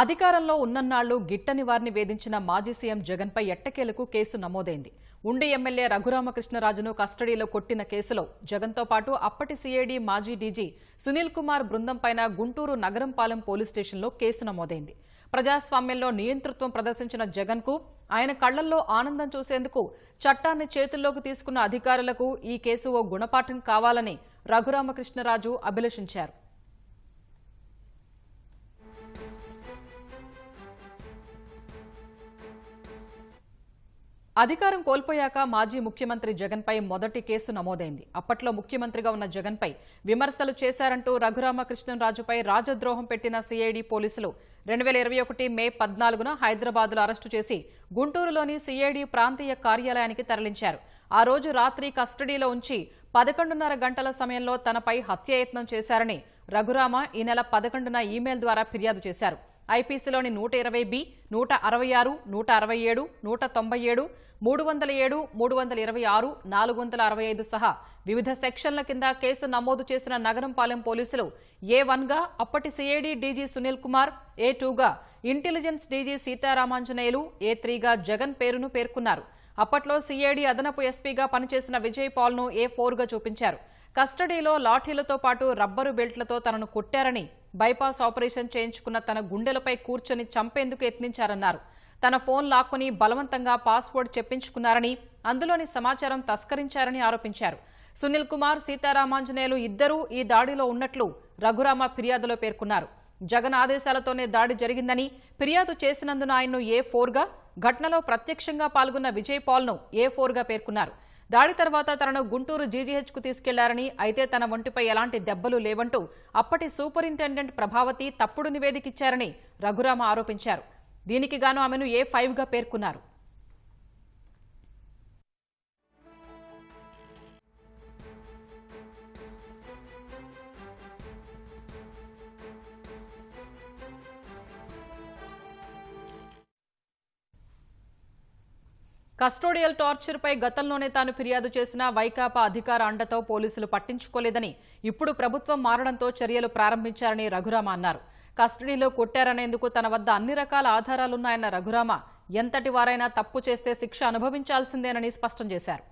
అధికారంలో ఉన్నన్నాళ్ళు గిట్టని వారిని వేధించిన మాజీ సీఎం జగన్పై ఎట్టకేలకు కేసు నమోదైంది. ఉండి ఎమ్మెల్యే రఘురామకృష్ణరాజును కస్టడీలో కొట్టిన కేసులో జగన్తో పాటు అప్పటి సీఐడీ మాజీ డీజీ సునీల్ కుమార్ బృందంపైన గుంటూరు నగరంపాలెం పోలీస్ స్టేషన్లో కేసు నమోదైంది. ప్రజాస్వామ్యంలో నియంతృత్వం ప్రదర్శించిన జగన్కు ఆయన కళ్ళల్లో ఆనందం చూసేందుకు చట్టాన్ని చేతుల్లోకి తీసుకున్న అధికారులకు ఈ కేసు ఓ గుణపాఠం కావాలని రఘురామకృష్ణరాజు అభిలషించారు. అధికారం కోల్పోయాక మాజీ ముఖ్యమంత్రి జగన్పై మొదటి కేసు నమోదైంది. అప్పట్లో ముఖ్యమంత్రిగా ఉన్న జగన్పై విమర్శలు చేశారంటూ రఘురామకృష్ణరాజుపై రాజద్రోహం పెట్టిన సిఐడి పోలీసులు రెండు వేల ఇరవై ఒకటి మే పద్నాలుగున హైదరాబాద్లో అరెస్టు చేసి గుంటూరులోని సిఐడి ప్రాంతీయ కార్యాలయానికి తరలించారు. ఆ రోజు రాత్రి కస్టడీలో ఉంచి పదకొండున్నర గంటల సమయంలో తనపై హత్యాయత్నం చేశారని రఘురామ ఈ నెల పదకొండున ఈమెయిల్ ద్వారా ఫిర్యాదు చేశారు. ఐపీసీలోని నూట ఇరవై బి నూట అరవై ఆరు నూట అరవై ఏడు నూట తొంభై ఏడు మూడు వందల ఏడు మూడు వందల ఇరవై ఆరు నాలుగు వందల అరవై ఐదు సహా వివిధ సెక్షన్ల కింద కేసు నమోదు చేసిన నగరంపాలెం పోలీసులు ఏ వన్గా అప్పటి CID DG Sunil Kumar A టూగా ఇంటెలిజెన్స్ డీజీ సీతారామాంజనేయులు ఏ త్రీగా జగన్ పేరును పేర్కొన్నారు. అప్పట్లో సిఐడి అదనపు ఎస్పీగా పనిచేసిన విజయ్ పాల్ను ఏ ఫోర్గా చూపించారు. కస్టడీలో లాఠీలతో పాటు రబ్బరు బెల్ట్లతో తనను కొట్టారని బైపాస్ ఆపరేషన్ చేయించుకున్న తన గుండెలపై కూర్చొని చంపేందుకు యత్నించారన్నారు. తన ఫోన్ లాక్కుని బలవంతంగా పాస్వర్డ్ చెప్పించుకున్నారని అందులోని సమాచారం తస్కరించారని ఆరోపించారు. సునీల్ కుమార్ సీతారామాంజనేయులు ఇద్దరూ ఈ దాడిలో ఉన్నట్లు రఘురామ ఫిర్యాదులో పేర్కొన్నారు. జగన్ ఆదేశాలతోనే దాడి జరిగిందని ఫిర్యాదు చేసినందున ఆయన్ను ఏ ఫోర్గా ఘటనలో ప్రత్యక్షంగా పాల్గొన్న విజయ్ పాల్ను ఏ ఫోర్గా పేర్కొన్నారు. దాడి తర్వాత తనను గుంటూరు జీజీహెచ్కు తీసుకెళ్ళారని అయితే తన ఒంటిపై ఎలాంటి దెబ్బలు లేవంటూ అప్పటి సూపరింటెండెంట్ ప్రభావతి తప్పుడు నివేదిక ఇచ్చారని రఘురామ ఆరోపించారు. దీనికి గాను ఆమెను ఏ ఫైవ్గా పేర్కొన్నారు. కస్టోడియల్ టార్చర్ పై గతంలోనే తాను ఫిర్యాదు చేసిన వైకాపా అధికార అండతో పోలీసులు పట్టించుకోలేదని ఇప్పుడు ప్రభుత్వం మారడంతో చర్యలు ప్రారంభించారని రఘురామ అన్నారు. కస్టడీలో కొట్టారనేందుకు తన వద్ద అన్ని రకాల ఆధారాలున్నాయన్న రఘురామ ఎంతటి వారైనా తప్పు చేస్తే శిక్ష అనుభవించాల్సిందేనని స్పష్టం చేశారు.